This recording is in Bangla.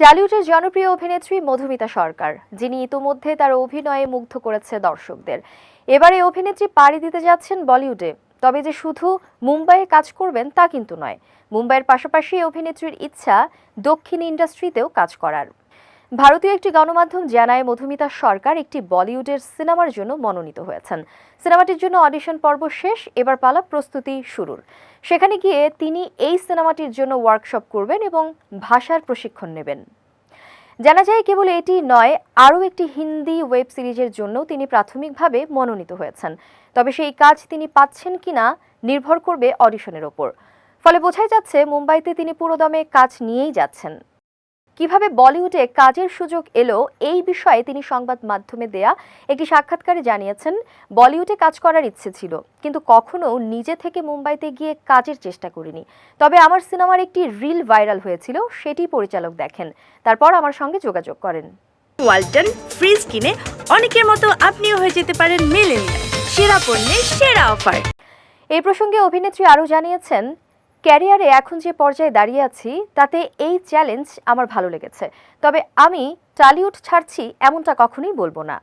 টলিউডের জনপ্রিয় অভিনেত্রী মধুমিতা সরকার, যিনি ইতোমধ্যে তার অভিনয়ে মুগ্ধ করেছে দর্শকদের। এবারে অভিনেত্রী পাড়ি দিতে যাচ্ছেন বলিউডে। তবে যে শুধু মুম্বাইয়ে কাজ করবেন তা কিন্তু নয়। মুম্বাইয়ের পাশাপাশি অভিনেত্রীর ইচ্ছা দক্ষিণ ইন্ডাস্ট্রিতেও কাজ করার। ভারতীয় একটি গণমাধ্যম জানায়, মধুমিতা সরকার একটি বলিউডের সিনেমার জন্য মনোনীত হয়েছেন। সিনেমাটির জন্য অডিশন পর্ব শেষ, এবার পালা প্রস্তুতি শুরুর। সেখানে গিয়ে তিনি এই সিনেমাটির জন্য ওয়ার্কশপ করবেন এবং ভাষার প্রশিক্ষণ নেবেন। জানা যায়, কেবল এটি নয়, আরও একটি হিন্দি ওয়েব সিরিজের জন্য তিনি প্রাথমিকভাবে মনোনীত হয়েছেন। তবে সেই কাজ তিনি পাচ্ছেন কিনা নির্ভর করবে অডিশনের ওপর। ফলে বোঝাই যাচ্ছে, মুম্বাইতে তিনি পুরোদমে কাজ নিয়েই যাচ্ছেন। কীভাবে বলিউডে কাজের সুযোগ এলো এই বিষয়ে তিনি সংবাদ মাধ্যমে দেয়া একটি সাক্ষাৎকারে জানিয়েছেন বলিউডে কাজ করার ইচ্ছে ছিল কিন্তু কখনো নিজে থেকে মুম্বাইতে গিয়ে কাজের চেষ্টা করিনি। তবে আমার সিনেমার একটি রিল ভাইরাল হয়েছিল সেটি পরিচালক দেখেন। তারপর আমার সঙ্গে যোগাযোগ করেন। ওয়ালটন ফ্রিজ কিনে অনেকের মতো আপনিও হয়ে যেতে পারেন মেলেনিয়া সেরা পণ্যের সেরা অফার। এই প্রসঙ্গে অভিনেত্রী আরও জানিয়েছেন ক্যারিয়ারে এখন যে পর্যায়ে দাঁড়িয়ে আছি, তাতে এই চ্যালেঞ্জ আমার ভালো লেগেছে। তবে আমি টালিউড ছাড়ছি এমনটা কখনোই বলব না।